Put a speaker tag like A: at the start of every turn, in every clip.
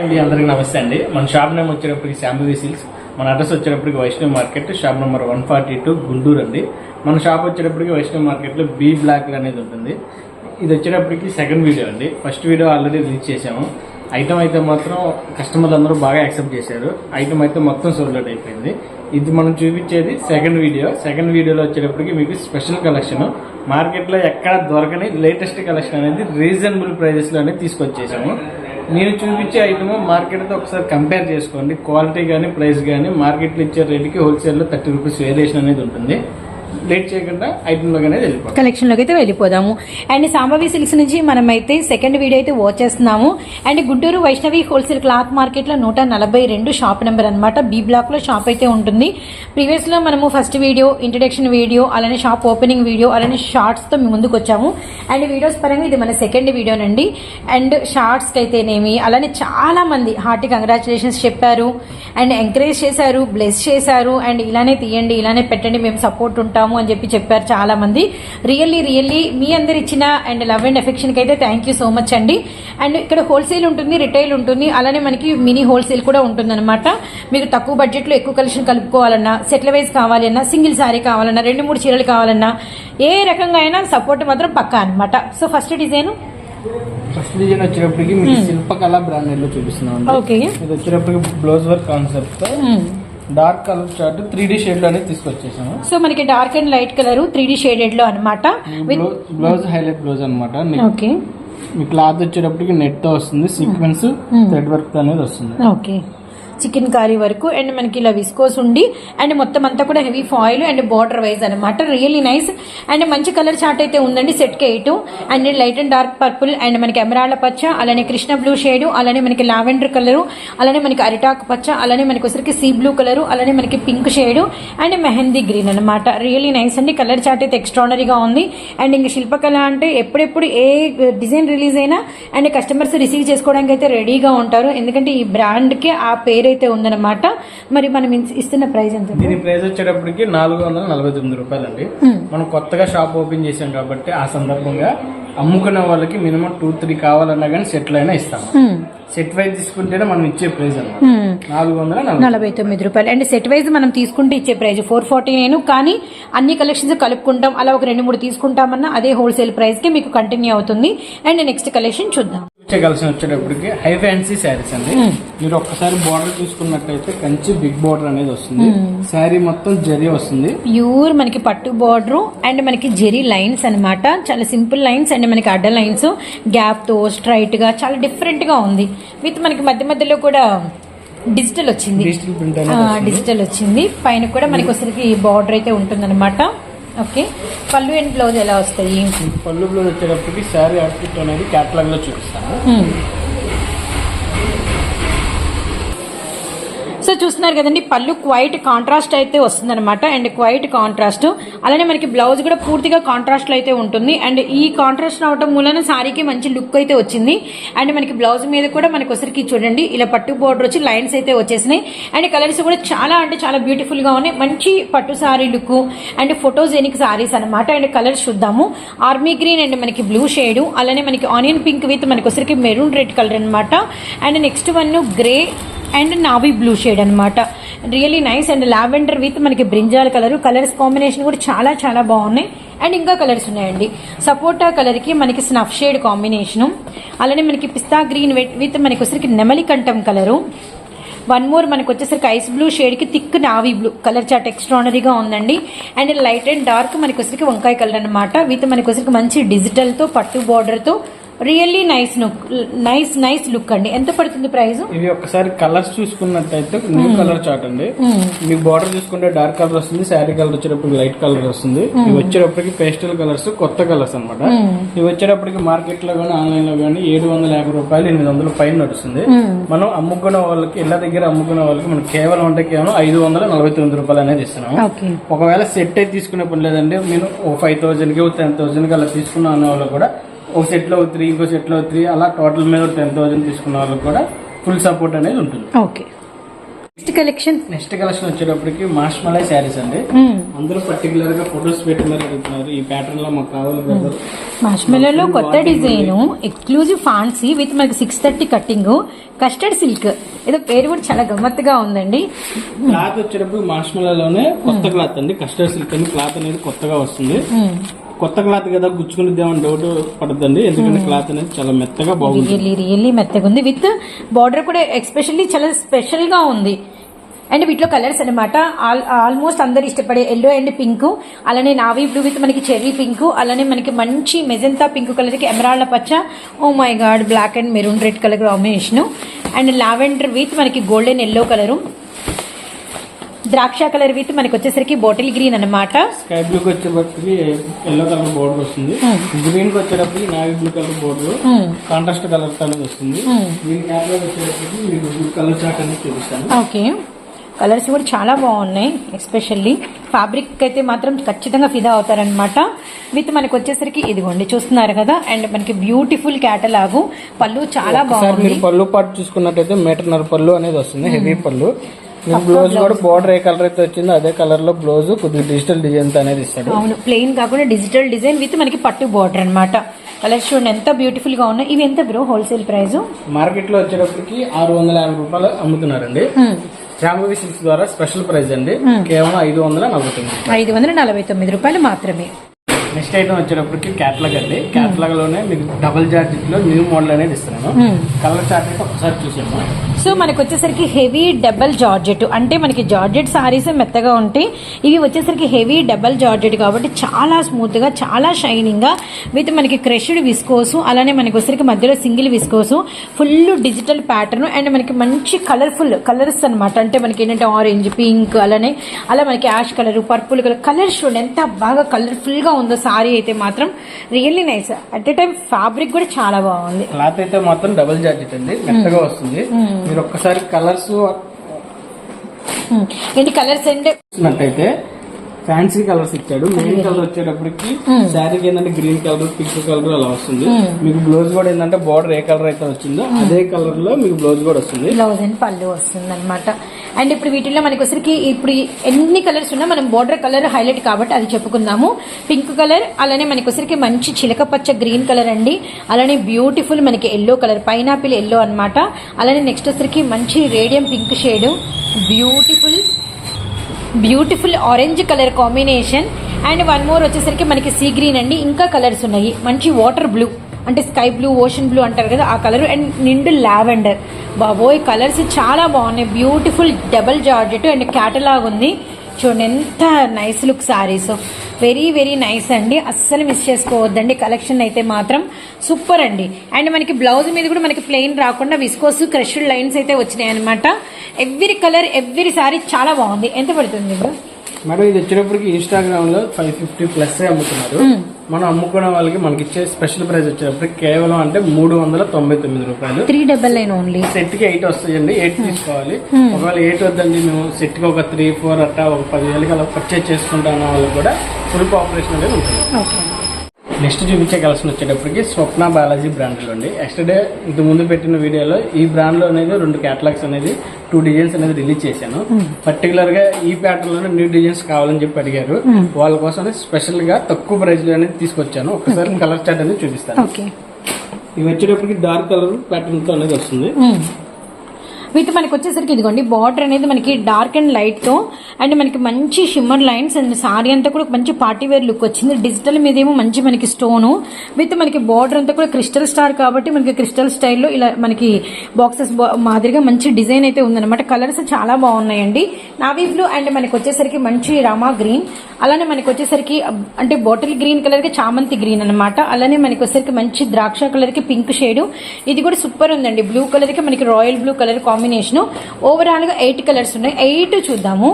A: అండి అందరికి నమస్తే అండి. మన షాప్ నేమ్ వచ్చేటప్పటికి శాంబవి సిల్క్స్. మన అడ్రస్ వచ్చేటప్పటికి Vaishnav market shop number one forty two Guntur అండి. మన షాప్ వచ్చేటప్పటికి వైష్ణవ్ మార్కెట్లో బీ బ్లాక్ అనేది ఉంటుంది. ఇది వచ్చేటప్పటికి సెకండ్ వీడియో అండి. ఫస్ట్ వీడియో ఆల్రెడీ రిలీజ్ చేసాము ఐటమ్ అయితే మాత్రం కస్టమర్లు అందరూ బాగా యాక్సెప్ట్ చేశారు. ఐటమ్ అయితే మొత్తం సోల్డ్ అవుట్ అయిపోయింది. ఇది మనం చూపించేది సెకండ్ వీడియో. సెకండ్ వీడియోలో వచ్చేటప్పటికి మీకు స్పెషల్ కలెక్షన్. మార్కెట్లో ఎక్కడ దొరకని లేటెస్ట్ కలెక్షన్ అనేది రీజనబుల్ ప్రైజెస్లో అనేది తీసుకొచ్చేసాము. నేను చూపించే ఐటమ్ మార్కెట్తో ఒకసారి కంపేర్ చేసుకోండి. క్వాలిటీ కానీ ప్రైస్ కానీ మార్కెట్లో ఇచ్చే రేటుకి హోల్సేల్లో థర్టీ రూపీస్ వేరియేషన్ అనేది ఉంటుంది. లేట్ చేయకుండా ఐటెంలోకి వెళ్ళిపోతాం.
B: కలెక్షన్లోకి అయితే వెళ్ళిపోదాము. అండ్ సాంబవి సిల్క్స్ నుంచి మనం అయితే సెకండ్ వీడియో అయితే వాచ్ చేస్తున్నాము. And Guntur Vaishnavi wholesale cloth మార్కెట్లో నూట నలభై రెండు షాప్ నెంబర్ అనమాట బి బ్లాక్లో షాప్ అయితే ఉంటుంది. ప్రీవియస్లో మనము ఫస్ట్ వీడియో ఇంట్రడక్షన్ వీడియో అలానే షాప్ ఓపెనింగ్ వీడియో అలానే షార్ట్స్తో మీ ముందుకు వచ్చాము. అండ్ వీడియోస్ పరంగా ఇది మన సెకండ్ వీడియోనండి అండ్ షార్ట్స్కి అయితేనేమి అలానే చాలా మంది హార్టీ కంగ్రాచులేషన్స్ చెప్పారు. అండ్ ఎంకరేజ్ చేశారు బ్లెస్ చేశారు. అండ్ ఇలానే తీయండి ఇలానే పెట్టండి మేము సపోర్ట్ ఉంటాము అని చెప్పి చెప్పారు చాలా మంది రియల్లీ రియల్లీ మీ అందరు ఇచ్చిన అండ్ లవ్ అండ్ ఎఫెక్షన్కి అయితే థ్యాంక్ యూ సో మచ్ అండి. అండ్ ఇక్కడ హోల్సేల్ ఉంటుంది రిటైల్ ఉంటుంది అలానే మనకి మినీ హోల్సేల్ కూడా ఉంటుంది అనమాట మీకు తక్కువ బడ్జెట్లో ఎక్కువ కలెక్షన్ కలుపుకోవాలన్నా సెటిల్ వైజ్ కావాలన్నా సింగిల్ సారీ కావాలన్నా రెండు మూడు చీరలు కావాలన్నా ఏ రకంగా అయినా సపోర్ట్ మాత్రం పక్కా అనమాట so first design
A: first design వచ్చేటప్పటికి శిల్పకళ బ్రాండెడ్లో చూపిస్తున్నాం ఇది వచ్చేటప్పటికి blouse work concept dark colour chart three D షేడ్లో అనేది తీసుకొచ్చేసాము.
B: సో మనకి dark and light colour three D షేడెడ్లో అనమాట
A: బ్లౌజ్ హైలైట్ బ్లౌజ్ అనమాట
B: ఓకే.
A: మీ క్లాత్ వచ్చేటప్పటికి నెట్తో వస్తుంది. సీక్వెన్స్ థ్రెడ్ వర్క్ అనేది వస్తుంది.
B: ఓకే. చికెన్ కర్రీ వరకు అండ్ మనకి ఇలా విస్కోస్ ఉండి అండ్ మొత్తం అంతా కూడా heavy foil and border wise అనమాట రియల్లీ నైస్ అండ్ మంచి కలర్ చార్ట్ అయితే ఉందండి సెట్కి eight. And light and dark purple and మనకి ఎమరాళ్ళ పచ్చ అలానే కృష్ణ బ్లూ షేడ్ అలానే మనకి లావెండర్ కలరు అలానే మనకి అరిటాక్ పచ్చ అలానే మనకి వచ్చరికి సీ బ్లూ కలరు అలానే మనకి pink shade and mehndi green అనమాట రియల్లీ నైస్ అండి. కలర్ చార్ట్ అయితే ఎక్స్ట్రానరీగా ఉంది. అండ్ ఇంక శిల్పకళ అంటే ఎప్పుడెప్పుడు ఏ డిజైన్ రిలీజ్ అయినా అండ్ కస్టమర్స్ రిసీవ్ చేసుకోవడానికి అయితే రెడీగా ఉంటారు. ఎందుకంటే ఈ బ్రాండ్కి ఆ పేరు అయితే ఉందన్నమాట మరి మనం ఇస్తున్న ప్రైస్ ఎంత
A: దీని ప్రైస్ వచ్చేటప్పటికి నాలుగు వందల నలభై తొమ్మిది రూపాయలు అండి. మనం కొత్తగా షాప్ ఓపెన్ చేసాం కాబట్టి ఆ సందర్భంగా అమ్ముకునే వాళ్ళకి మినిమం టూ త్రీ కావాలన్నా కానీ సెట్లు అయినా ఇస్తాము
B: హ్మ్.
A: సెట్ వైజ్ తీసుకుంటేనే మనం ఇచ్చే ప్రైస్
B: హ్మ్.
A: నాలుగు వందల నలభై
B: నలభై తొమ్మిది రూపాయలు. అండ్ సెట్ వైజ్ మనం తీసుకుంటే ఇచ్చే ప్రైస్ ఫోర్ ఫార్టీ నేను కానీ అన్ని కలెక్షన్స్ కలుపుకుంటాం అలా ఒక రెండు మూడు తీసుకుంటామన్నా అదే హోల్సేల్ ప్రైస్కి మీకు కంటిన్యూ అవుతుంది. అండ్ నెక్స్ట్ కలెక్షన్ చూద్దాం.
A: కలిసి వచ్చేటప్పటికి హై ఫ్యాన్సీ శారీస్ అండి. మీరు ఒక్కసారి బార్డర్ చూసుకున్నట్టయితే కంచి బిగ్ బార్డర్ అనేది వస్తుంది. శారీ మొత్తం జరీ వస్తుంది.
B: ప్యూర్ మనకి పట్టు బార్డర్ అండ్ మనకి జెరీ లైన్స్ అన్నమాట. చాలా సింపుల్ లైన్స్ అండ్ మనకి అడ్డ లైన్స్ గ్యాప్తో స్ట్రైట్గా చాలా డిఫరెంట్గా ఉంది. విత్ మనకి మధ్య మధ్యలో కూడా డిజిటల్ వచ్చింది.
A: డిజిటల్
B: వచ్చింది. పైన కూడా మనకి వచ్చరికి బార్డర్ అయితే ఉంటుందన్నమాట. ఓకే. పళ్ళు అండ్ బ్లౌజ్ ఎలా వస్తాయి?
A: పళ్ళు బ్లౌజ్ వచ్చేటప్పటికి శారీ అవుట్ఫిట్ అనేది క్యాటలాగ్లో చూపిస్తాను.
B: చూస్తున్నారు కదండి పళ్ళు క్వైట్ కాంట్రాస్ట్ అయితే వస్తుందన్నమాట. అండ్ క్వైట్ కాంట్రాస్ట్ అలానే మనకి బ్లౌజ్ కూడా పూర్తిగా కాంట్రాస్ట్ అయితే ఉంటుంది. అండ్ ఈ కాంట్రాస్ట్ రావటం మూలన సారీకి మంచి లుక్ అయితే వచ్చింది. అండ్ మనకి బ్లౌజ్ మీద కూడా మనకి ఒకసారికి చూడండి ఇలా పట్టు బోర్డర్ వచ్చి లైన్స్ అయితే వచ్చేసినాయి. అండ్ కలర్స్ కూడా చాలా అంటే చాలా బ్యూటిఫుల్గా ఉన్నాయి. మంచి పట్టు sari look and photogenic saris అనమాట అండ్ కలర్స్ చూద్దాము. ఆర్మీ గ్రీన్ అండ్ మనకి బ్లూ షేడ్ అలానే మనకి ఆనియన్ పింక్ విత్ మనకి ఒకసారికి మెరూన్ రెడ్ కలర్ అనమాట and next one grey and navy blue shade అనమాట really nice and lavender with మనకి బ్రింజాల్ కలర్ కలర్స్ కాంబినేషన్ కూడా చాలా చాలా బాగున్నాయి. అండ్ ఇంకా కలర్స్ ఉన్నాయండి. సపోటా కలర్కి మనకి స్నఫ్ షేడ్ కాంబినేషన్ అలానే మనకి పిస్తా గ్రీన్ విత్ మనకి వచ్చరికి నెమలి కంఠం కలరు వన్ మోర్ మనకు వచ్చేసరికి ice blue షేడ్కి thick navy blue colour chart ఎక్స్ట్రానరీగా ఉందండి. అండ్ లైట్ అండ్ డార్క్ మనకి వచ్చరికి వంకాయ కలర్ అనమాట విత్ మనకి వచ్చరికి మంచి డిజిటల్తో పట్టు బార్డర్తో really nice look nice nice look అండి. ఎంత పడుతుంది ప్రైస్
A: ఇవి ఒకసారి కలర్స్ చూసుకున్నట్టయితే న్యూ కలర్ చార్ట్ అండి. మీకు బార్డర్ చూసుకుంటే డార్క్ కలర్ వస్తుంది శారీ కలర్ వచ్చేటప్పుడు లైట్ కలర్ వస్తుంది. ఇవి వచ్చేటప్పటికి పేస్టల్ కలర్స్ కొత్త కలర్స్ అన్నమాట. ఇవి వచ్చేటప్పటికి మార్కెట్లో కానీ ఆన్లైన్లో కానీ ఏడు వందల యాభై రూపాయలు ఎనిమిది వందల పైన నడుస్తుంది. మనం అమ్ముకునే వాళ్ళకి ఇళ్ళ దగ్గర అమ్ముకునే వాళ్ళకి మనం కేవలం అంటే కేవలం ఐదు వందల నలభై తొమ్మిది రూపాయలు అనేది ఇస్తున్నాం. ఒకవేళ సెట్ అయితే తీసుకునే పని లేదండి. మీరు ఒక ఫైవ్ థౌసండ్కి టెన్ థౌసండ్కి అలా తీసుకున్న అనే వాళ్ళు కూడా ఒక సెట్లో త్రీ ఇంకో సెట్లో త్రీ అలా టోటల్ మీద టెన్ థౌసండ్ తీసుకున్న వాళ్ళకి కూడా ఫుల్ సపోర్ట్ అనేది ఉంటుంది.
B: Okay. Next collection
A: next collection వచ్చేటప్పటికి మాష్మలై శారీస్ అండి. అందరూ పర్టికులర్గా ఫొటోస్ పెట్టి మరి అడుగుతున్నారు ఈ ప్యాటర్న్లో మాకు కావాలి బ్రదర్
B: మాష్మెలలో కొత్త డిజైన్ ఎక్స్క్లూజివ్ ఫాన్సీ విత్ మనకి six thirty cutting custard silk ఏదో పేరు కూడా చాలా గమ్మత్తుగా ఉందండి.
A: క్లాత్ వచ్చేటప్పుడు మార్ష్మలలోనే కొత్త క్లాత్ అండి. కస్టర్డ్ సిల్క్ అని క్లాత్ అనేది కొత్తగా వస్తుంది. కొత్త క్లాత్ కదా గుచ్చుకునిద్దామని డౌట్ పడుతుంది ఎందుకంటే క్లాత్ అనేది చాలా మెత్తగా బాగుంది.
B: రియల్లీ రియల్లీ మెత్తగా ఉంది. విత్ బార్డర్ కూడా ఎక్స్పెషల్లీ చాలా స్పెషల్గా ఉంది. అండ్ వీటిలో కలర్స్ అనమాట ఆల్మోస్ట్ అందరు ఇష్టపడే ఎల్లో అండ్ పింక్ అలానే నావీ బ్లూ విత్ మనకి చెర్రీ పింక్ అలానే మనకి మంచి మెజంతా పింక్ కలర్కి ఎమరాల్డ్ పచ్చ. ఓ my god black and maroon red colour combination and lavender with మనకి గోల్డెన్ ఎల్లో కలరు ద్రాక్ష కలర్ విత్ మనకి వచ్చేసరికి బాటిల్ గ్రీన్ అన్నమాట.
A: స్కై బ్లూ కి వచ్చేటప్పటికి ఎల్లో కలర్ బోర్డర్ వస్తుంది. గ్రీన్కి వచ్చేటప్పటికి navy blue colour border contrast colour అనేది వస్తుంది. దీని క్యాటలాగ్ వచ్చేటప్పటికి మీకు బ్లూ కలర్ చాట్ అనేది చూపిస్తాను
B: ఓకే. కలర్స్ కూడా చాలా బాగున్నాయి ఎస్పెషల్లీ ఫ్యాబ్రిక్ అయితే మాత్రం ఖచ్చితంగా ఫిదా అవుతారనమాట విత్ మనకి వచ్చేసరికి ఇదిగోండి చూస్తున్నారు కదా అండ్ మనకి బ్యూటిఫుల్ క్యాటలాగు. పళ్ళు చాలా బాగుంది.
A: పళ్ళు పాటు చూసుకున్నట్టయితే మీటర్నర పళ్ళు అనేది వస్తుంది హెవీ పళ్ళు. మీకు బ్లౌజ్ కూడా బోర్డర్ ఏ కలర్ అయితే వచ్చిందో అదే కలర్లో బ్లౌజ్ కొద్దిగా డిజిటల్ డిజైన్ అనేది ఇస్తాడు.
B: అవును ప్లెయిన్ కాకుండా డిజిటల్ డిజైన్ విత్ మనకి పట్టు బార్డర్ అన్నమాట. కలర్స్ చూడండి ఎంత బ్యూటిఫుల్గా ఉన్నాయి. ఇవి ఎంత బ్రో హోల్సేల్ ప్రైస్
A: మార్కెట్లో వచ్చేటప్పటికి ఆరు వందల యాభై రూపాయలు అమ్ముతున్నారండి. శాంభవి సిల్క్స్ ద్వారా స్పెషల్ ప్రైస్ అండి. కేవలం ఐదు వందల నలభై తొమ్మిది
B: ఐదు వందల నలభై తొమ్మిది రూపాయలు మాత్రమే.
A: నెక్స్ట్ ఐటమ్ వచ్చేటప్పటికి క్యాటలాగ్ అండి. క్యాటలాగ్లోనే మీకు డబుల్ జార్జెట్లో న్యూ మోడల్ అనేది ఇస్తున్నాను. కలర్ చార్ట్ అయితే ఒకసారి చూసాము
B: సో మనకి వచ్చేసరికి హెవీ డబల్ జార్జెట్ అంటే మనకి జార్జెట్ సారీస్ మెత్తగా ఉంటాయి ఇవి వచ్చేసరికి హెవీ డబల్ జార్జెట్ కాబట్టి చాలా స్మూత్గా చాలా షైనింగ్గా విత్ మనకి క్రష్డ్ విస్కోసు అలానే మనకి వచ్చేసరికి మధ్యలో single viscose full digital pattern and మనకి మంచి కలర్ఫుల్ కలర్స్ అన్నమాట. అంటే మనకి ఏంటంటే ఆరెంజ్ పింక్ అలానే అలా మనకి ash colour purple colour colours చూడండి ఎంత బాగా కలర్ఫుల్గా ఉందో సారీ అయితే మాత్రం really nice. At a time fabric కూడా చాలా బాగుంది.
A: క్లాత్ అయితే మాత్రం డబుల్ జార్జెట్ అండి. మెత్తగా వస్తుంది. మీరు ఒక్కసారి కలర్స్
B: ఉమ్. ఏంటి కలర్స్
A: చూసినట్టయితే ఫ్యాన్సీ కలర్స్ ఇచ్చాడు. మెయిన్ కలర్ వచ్చేటప్పటికి శారీకి ఏంటంటే గ్రీన్ కలర్ పింక్ కలర్ అలా వస్తుంది. మీకు బ్లౌజ్ కూడా ఏంటంటే బార్డర్ ఏ కలర్ అయితే వచ్చిందో అదే కలర్లో మీకు బ్లౌజ్ కూడా వస్తుంది.
B: బ్లౌజ్ అండ్ పళ్ళు వస్తుంది అనమాట అండ్ ఇప్పుడు వీటిల్లో మనకి వచ్చరికి ఇప్పుడు ఎన్ని కలర్స్ ఉన్నా మనం బోర్డర్ కలర్ హైలైట్ కాబట్టి అది చెప్పుకుందాము. పింక్ కలర్ అలానే మనకి వచ్చరికి మంచి చిలక పచ్చ గ్రీన్ కలర్ అండి. అలానే బ్యూటిఫుల్ మనకి ఎల్లో కలర్ పైనాపిల్ ఎల్లో అన్నమాట. అలానే నెక్స్ట్ వచ్చరికి మంచి radium pink shade beautiful beautiful orange colour combination and one more వచ్చేసరికి మనకి సీ గ్రీన్ అండి. ఇంకా కలర్స్ ఉన్నాయి. మంచి వాటర్ బ్లూ అంటే స్కై బ్లూ ఓషన్ బ్లూ అంటారు కదా ఆ కలర్ అండ్ నిండు లావెండర్ బాబోయ్ కలర్స్ చాలా బాగున్నాయి. Beautiful double georgette and catalogue ఉంది. చూడండి ఎంత nice look saris very very nice అండి. అస్సలు మిస్ చేసుకోవద్దండి. కలెక్షన్ అయితే మాత్రం సూపర్ అండి. అండ్ మనకి బ్లౌజ్ మీద కూడా మనకి ప్లెయిన్ రాకుండా విస్కోస్ క్రష్డ్ లైన్స్ అయితే వచ్చినాయి అనమాట ఎవ్రీ కలర్ ఎవ్రీ సారీ చాలా బాగుంది. ఎంత పడుతుంది ఇప్పుడు
A: మేడం ఇది వచ్చేటప్పటికి ఇన్స్టాగ్రామ్లో ఫైవ్ ఫిఫ్టీ ప్లస్ అమ్ముతున్నారు. మనం అమ్ముకునే వాళ్ళకి మనకి ఇచ్చే స్పెషల్ ప్రైస్ వచ్చేటప్పటికి కేవలం అంటే మూడు వందల తొంభై తొమ్మిది రూపాయలు.
B: త్రీ డబల్ నైన్ ఓన్లీ
A: సెట్కి ఎయిట్ వస్తాయండి ఎయిట్ తీసుకోవాలి. ఒకవేళ ఎయిట్ వద్దండి మేము సెట్కి ఒక త్రీ ఫోర్ అట్టా ఒక పది వేలకి అలా పర్చేజ్ చేసుకుంటాం వాళ్ళకి కూడా ఫుల్ పాపులేషన్ అనేది ఉంటుంది. నెక్స్ట్ చూపించే కలెక్షన్ వచ్చేటప్పటికి స్వప్న బాలాజీ బ్రాండ్లో అండి ఎస్టర్డే ఇంత ముందు పెట్టిన వీడియోలో ఈ బ్రాండ్లో అనేది రెండు క్యాటలాగ్స్ అనేది టూ డిజైన్స్ అనేది రిలీజ్ చేశాను. పర్టికులర్గా ఈ ప్యాటర్న్లోనే న్యూ డిజైన్స్ కావాలని చెప్పి అడిగారు. వాళ్ళ కోసం స్పెషల్గా తక్కువ ప్రైస్లో అనేది తీసుకొచ్చాను. ఒకసారి కలర్ చార్ట్ అనేది చూపిస్తాను. ఇవి వచ్చేటప్పటికి డార్క్ కలర్ ప్యాటర్న్తో అనేది వస్తుంది.
B: విత్ మనకి వచ్చేసరికి ఇదిగోండి బార్డర్ అనేది మనకి డార్క్ అండ్ లైట్తో అండ్ మనకి మంచి షిమ్మర్ లైన్స్ అండ్ సారీ అంతా కూడా మంచి పార్టీ వేర్ లుక్ వచ్చింది. డిజిటల్ మీద ఏమో మంచి మనకి స్టోను విత్ మనకి బార్డర్ అంతా కూడా క్రిస్టల్ స్టార్ కాబట్టి మనకి క్రిస్టల్ స్టైల్లో ఇలా మనకి బాక్సెస్ మాదిరిగా మంచి డిజైన్ అయితే ఉందన్నమాట. కలర్స్ చాలా బాగున్నాయండి. నావీ బ్లూ అండ్ మనకి వచ్చేసరికి మంచి రామా గ్రీన్ అలానే మనకి వచ్చేసరికి అంటే బాటిల్ గ్రీన్ కలర్కి చామంతి గ్రీన్ అన్నమాట. అలానే మనకి వచ్చేసరికి మంచి ద్రాక్ష కలర్కి పింక్ షేడ్ ఇది కూడా సూపర్ ఉందండి. బ్లూ కలర్కి మనకి రాయల్ బ్లూ కలర్ కాంబినేషన్ ఓవరాల్గా ఎయిట్ కలర్స్ ఉన్నాయి. ఎయిట్ చూద్దాము.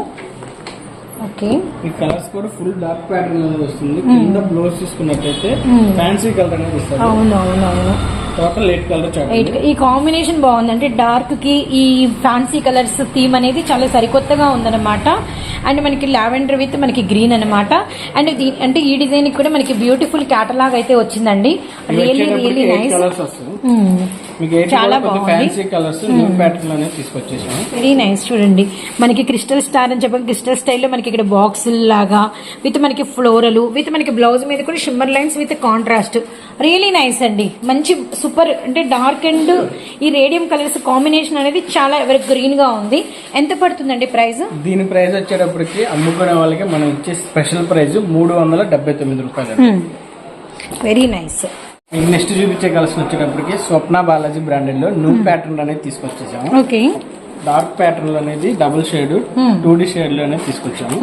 B: ఓకే
A: ఈ కలర్స్ కూడా ఫుల్ డార్క్ ప్యాటర్న్ అనేది వస్తుంది. కింద బ్లౌజ్ తీసుకున్నట్టయితే ఫ్యాన్సీ కలర్ అనేది ఇస్తారు
B: అవును అవును అవును
A: total eight colour chart
B: eight ఈ కాంబినేషన్ బాగుంది అంటే డార్క్కి ఈ ఫ్యాన్సీ కలర్స్ థీమ్ అనేది చాలా సరికొత్తగా ఉందన్నమాట. అండ్ మనకి లావెండర్ విత్ మనకి గ్రీన్ అన్నమాట. అండ్ అంటే ఈ డిజైన్ కూడా మనకి బ్యూటిఫుల్ క్యాటలాగ్ అయితే వచ్చిందండి. రియల్లీ రియల్లీ నైస్
A: మీకు
B: చాలా
A: కొంచెం
B: బాగుంది.
A: ఫ్యాన్సీ కలర్స్ న్యూ ప్యాటర్న్ అనేది తీసుకొచ్చేసాము.
B: వెరీ నైస్ చూడండి. మనకి క్రిస్టల్ స్టార్ అని చెప్పి. క్రిస్టల్ స్టైల్లో మనకి ఇక్కడ బాక్స్ లాగా విత్ మనకి ఫ్లోరల్ విత్ మనకి బ్లౌజ్ మీద కూడా shimmer lines with contrast really nice అండి. మంచి సూపర్ అంటే డార్క్ అండ్ ఈ రేడియం కలర్స్ కాంబినేషన్ అనేది చాలా ఎవరి గ్రీన్గా ఉంది. ఎంత పడుతుందండి ప్రైస్
A: దీని ప్రైస్ వచ్చేటప్పటికి అమ్ముకునే వాళ్ళకి మనం ఇచ్చే స్పెషల్ ప్రైస్ మూడు వందల డెబ్బై తొమ్మిది రూపాయలు.
B: వెరీ నైస్
A: నెక్స్ట్ చూపించే కలర్స్ వచ్చేటప్పటికి స్వప్న బాలాజీ బ్రాండెడ్లో న్యూ ప్యాటర్న్ అనేది తీసుకొచ్చేసాము.
B: ఓకే.
A: డార్క్ ప్యాటర్న్ అనేది double shade
B: Hmm.
A: Two D షేడ్లో అనేది తీసుకొచ్చాము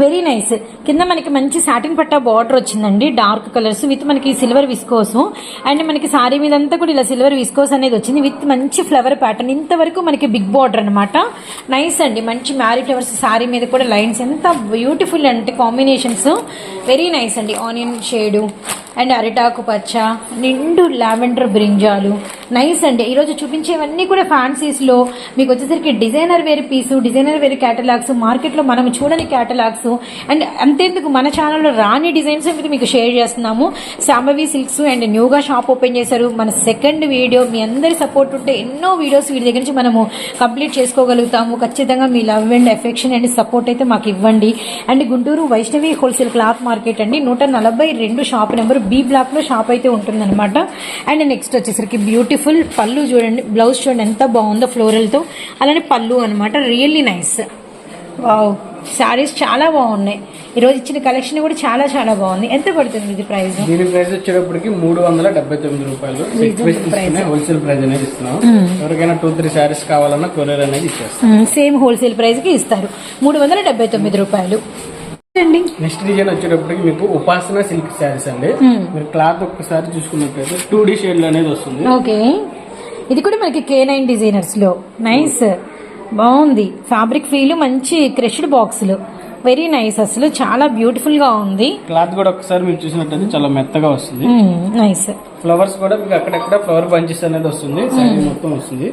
B: వెరీ నైస్ కింద మనకి మంచి సాటిన్ పట్టా బార్డర్ వచ్చిందండి. డార్క్ కలర్స్ విత్ మనకి సిల్వర్ విస్కోస్ అండ్ మనకి సారీ మీద అంతా కూడా ఇలా సిల్వర్ విస్కోస్ అనేది వచ్చింది. విత్ మంచి ఫ్లవర్ ప్యాటర్న్ ఇంతవరకు మనకి బిగ్ బార్డర్ అనమాట నైస్ అండి. మంచి మ్యారీ ఫ్లవర్స్ సారీ మీద కూడా లైన్స్ ఎంత బ్యూటిఫుల్ అంటే కాంబినేషన్స్ వెరీ నైస్ అండి. ఆనియన్ షేడు అండ్ అరిటాకు పచ్చ నిండు లావెండర్ బ్రింజాలు. నైస్ అండి. ఈరోజు చూపించేవన్నీ కూడా ఫ్యాన్సీస్లో మీకు వచ్చేసరికి designer wear piece designer wear catalogues మార్కెట్లో మనం చూడని క్యాటలాగ్స్ అండ్ అంతేందుకు మన ఛానల్లో రాని డిజైన్స్ మీద మీకు షేర్ చేస్తున్నాము. శాంబవి సిల్క్స్ అండ్ న్యూగా షాప్ ఓపెన్ చేశారు. మన సెకండ్ వీడియో మీ అందరి సపోర్ట్ ఉంటే ఎన్నో వీడియోస్ వీటి దగ్గర నుంచి మనము కంప్లీట్ చేసుకోగలుగుతాము. ఖచ్చితంగా మీ love and affection and support అయితే మాకు ఇవ్వండి. And Guntur Vaishnavi wholesale cloth market అండి. నూట నలభై రెండు షాప్ నెంబర్ బి బ్లాక్లో షాప్ అయితే ఉంటుందన్నమాట. అండ్ నెక్స్ట్ వచ్చేసరికి బ్యూటిఫుల్ పళ్ళు చూడండి. బ్లౌజ్ చూడండి ఎంత బాగుందో ఫ్లోరల్తో. అలానే పళ్ళు అనమాట రియల్లీ నైస్ వావ్ శారీస్ చాలా బాగున్నాయి. ఈరోజు ఇచ్చిన కలెక్షన్ కూడా చాలా చాలా బాగుంది. ఎంత పడుతుంది ఇది ప్రైస్
A: దీని ప్రైస్ వచ్చేటప్పటికి మూడు వందల డెబ్బై తొమ్మిది రూపాయలు. హోల్సేల్ ప్రైస్ అనేది ఇస్తున్నాం. ఎవరికైనా టూ త్రీ శారీస్ కావాలన్నా కొరియర్ అనేది ఇచ్చేస్తాం.
B: సేమ్ హోల్సేల్ ప్రైస్కి ఇస్తారు. మూడు వందల డెబ్బై తొమ్మిది రూపాయలు.
A: నెక్స్ట్ డిజైన్ వచ్చేటప్పటికి మీకు ఉపాసన సిల్క్ శారీస్ అండి. మీరు క్లాత్ ఒక్కసారి చూసుకున్నట్లయితే టూ డి షేడ్ అనేది వస్తుంది.
B: ఓకే. ఇది కూడా మనకి కే నైన్ డిజైనర్స్లో. నైస్ బాగుంది. ఫ్యాబ్రిక్ ఫీల్ మంచి క్రష్డ్ బాక్సులు వెరీ నైస్ అసలు. చాలా బ్యూటిఫుల్గా ఉంది.
A: క్లాత్ కూడా ఒకసారి మీరు చూసినట్లయితే చాలా మెత్తగా వస్తుంది.
B: నైస్
A: ఫ్లవర్స్ కూడా మీకు అక్కడక్కడ ఫ్లవర్ బంచెస్ అనేది వస్తుంది. మొత్తం వస్తుంది.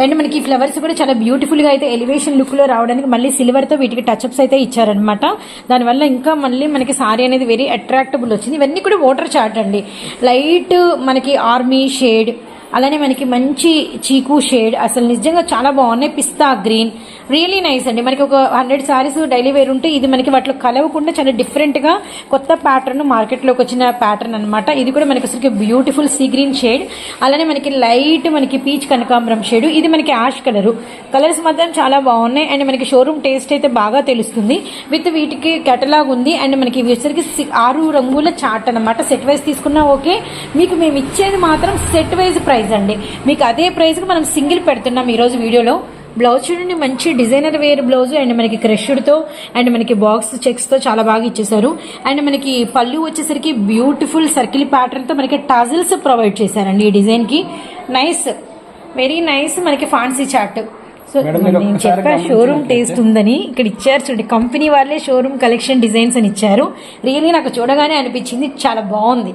B: అండ్ మనకి ఫ్లవర్స్ కూడా చాలా బ్యూటిఫుల్గా అయితే ఎలివేషన్ లుక్లో రావడానికి మళ్ళీ సిల్వర్తో వీటికి టచ్అప్స్ అయితే ఇచ్చారనమాట దానివల్ల ఇంకా మళ్ళీ మనకి సారీ అనేది వెరీ అట్రాక్టబుల్ వచ్చింది. ఇవన్నీ కూడా వాటర్ చార్ట్ అండి. లైట్ మనకి ఆర్మీ షేడ్ అలానే మనకి మంచి చీకు షేడ్. అసలు నిజంగా చాలా బాగున్నాయి. పిస్తా గ్రీన్. రియలీ నైస్ అండి. మనకి ఒక హండ్రెడ్ సారీస్ డైలీ వేర్ ఉంటే ఇది మనకి వాటిలో కలవకుండా చాలా డిఫరెంట్గా కొత్త ప్యాటర్న్ మార్కెట్లోకి వచ్చిన ప్యాటర్న్ అన్నమాట. ఇది కూడా మనకి అసలు బ్యూటిఫుల్ సీ గ్రీన్ షేడ్ అలానే మనకి లైట్ మనకి పీచ్ కనకాంబరం షేడ్ ఇది మనకి యాష్ కలర్ కలర్స్ మాత్రం చాలా బాగున్నాయి. అండ్ మనకి షోరూమ్ టేస్ట్ అయితే బాగా తెలుస్తుంది. విత్ వీటికి కెటలాగ్ ఉంది. అండ్ మనకి ఇవి వచ్చరికి సి- ఆరు రంగుల చాట్ అన్నమాట. సెట్ వైజ్ తీసుకున్నా ఓకే. మీకు మేము ఇచ్చేది మాత్రం సెట్ వైజ్ ప్రైస్ అండి. మీకు అదే ప్రైస్కి మనం సింగిల్ పెడుతున్నాం ఈ రోజు వీడియోలో. బ్లౌజ్ చూడండి మంచి డిజైనర్ వేర్ బ్లౌజ్ అండ్ మనకి క్రష్డ్తో అండ్ మనకి బాక్స్ చెక్స్తో చాలా బాగా ఇచ్చేసారు అండ్ మనకి పళ్ళు వచ్చేసరికి బ్యూటిఫుల్ సర్కిల్ ప్యాటర్న్తో మనకి టజిల్స్ ప్రొవైడ్ చేశారండి ఈ డిజైన్కి. నైస్ వెరీ నైస్ మనకి ఫాన్సీ చార్ట్ సో నేను చెప్పా షోరూమ్ టేస్ట్ ఉందని ఇక్కడ ఇచ్చారు చూడండి. కంపెనీ వాళ్ళే షోరూమ్ కలెక్షన్ డిజైన్స్ అని ఇచ్చారు. రియల్లీ నాకు చూడగానే అనిపించింది చాలా బాగుంది.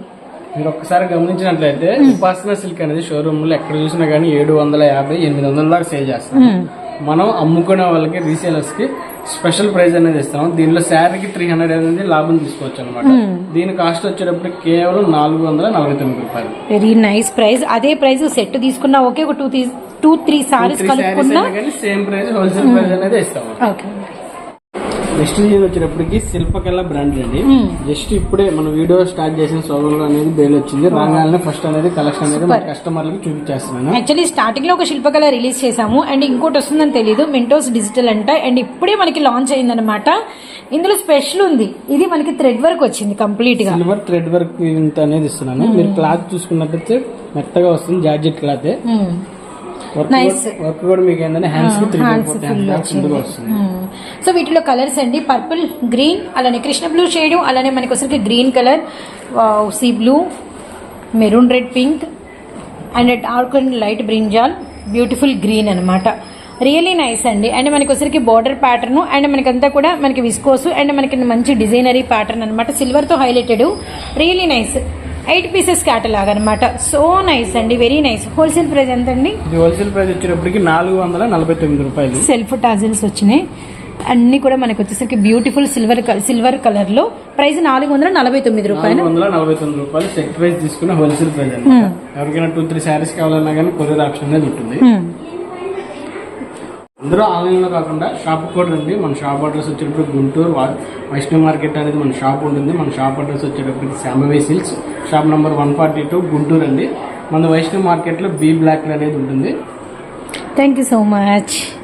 A: మీరు ఒక్కసారి గమనించినట్లయితే ఉపాసన సిల్క్ అనేది షోరూమ్లో ఎక్కడ చూసినా కానీ ఏడు వందల యాభై ఎనిమిది వందల దాకా సేల్ చేస్తాం మనం అమ్ముకునే వాళ్ళకి రీసేలర్స్కి స్పెషల్ ప్రైస్ అనేది ఇస్తాం దీనిలో శారీకి త్రీ హండ్రెడ్ అనేది లాభం తీసుకోవచ్చు అనమాట దీని కాస్ట్ వచ్చేటప్పుడు కేవలం నాలుగు వందల నలభై తొమ్మిది రూపాయలు.
B: Very nice price. అదే ప్రైస్ సెట్ తీసుకున్నా ఓకే ఒక టూ టూ త్రీ సారీస్ కలుపుకున్నా
A: సేమ్ ప్రైస్ హోల్సేల్ ప్రైస్ అనేది ఇస్తాం. నెక్స్ట్ డిజైన్ వచ్చేటప్పటికి శిల్పకళ బ్రాండ్ అండి. జస్ట్ ఇప్పుడే మన వీడియో స్టార్ట్ చేసిన సోదరులు అనేది బేల్ వచ్చింది. రాగానే ఫస్ట్ అనేది కలెక్షన్ అనేది మన కస్టమర్లకు చూపించేస్తున్నాను.
B: యాక్చువల్లీ స్టార్టింగ్లో ఒక శిల్పకళ రిలీజ్ చేసాము అండ్ ఇంకోటి వస్తుందని తెలియదు మింటోస్ డిజిటల్ అంట. అండ్ ఇప్పుడే మనకి లాంచ్ అయిందనమాట ఇందులో స్పెషల్ ఉంది. ఇది మనకి థ్రెడ్ వర్క్ వచ్చింది కంప్లీట్గా.
A: సిల్వర్ థ్రెడ్ వర్క్ ఇంత అనేది ఇస్తున్నాను. మీరు క్లాత్ చూసుకున్నట్టయితే మెత్తగా వస్తుంది జార్జెట్ క్లాత్ వర్క్. కూడా- మీకు ఏంటంటే హ్యాండ్స్
B: ఫుల్ వచ్చింది సో వీటిలో కలర్స్ అండి. పర్పుల్ గ్రీన్ అలానే కృష్ణ బ్లూ షేడ్ అలానే మనకి వచ్చరికి green colour sea blue maroon red pink and dark and light brinjal beautiful green అన్నమాట. రియలీ నైస్ అండి. అండ్ మనకి వచ్చరికి బార్డర్ ప్యాటర్న్ అండ్ మనకంతా కూడా మనకి విస్కోస్ అండ్ మనకి మంచి డిజైనరీ ప్యాటర్న్ అనమాట సిల్వర్తో highlighted really nice eight pieces catalogue అనమాట సో నైస్ అండి వెరీ నైస్. హోల్సేల్ ప్రైస్ ఎంత అండి
A: హోల్సేల్ ప్రైస్ వచ్చేటప్పటికి నాలుగు వందల నలభై తొమ్మిది రూపాయలు.
B: సెల్ఫ్ టాజిల్స్ వచ్చినాయి. అన్ని కూడా మనకి వచ్చేసరికి బ్యూటిఫుల్ సిల్వర్ సిల్వర్ కలర్లో ప్రైస్ నాలుగు వందల నలభై తొమ్మిది రూపాయలు.
A: నలభై తొమ్మిది రూపాయలు సెట్ ప్రైస్ తీసుకున్న హోల్సేల్ ప్రైస్ అండి ఎవరికైనా టూ త్రీ శారీస్ కావాలన్నా కానీ కొరియర్ ఆప్షన్ అనేది ఉంటుంది.
B: Hmm.
A: అందరూ ఆన్లైన్లో కాకుండా షాప్ కూడా రండి మన షాప్ అడ్రస్ వచ్చేటప్పుడు గుంటూరు వా- వైష్ణవ్ మార్కెట్ అనేది మన షాప్ ఉంటుంది. మన షాప్ అడ్రస్ వచ్చేటప్పటికి Shambhavi silks. Shop number one forty two Guntur అండి. మన వైష్ణవ్ మార్కెట్లో బీ బ్లాక్ అనేది ఉంటుంది.
B: Thank you so much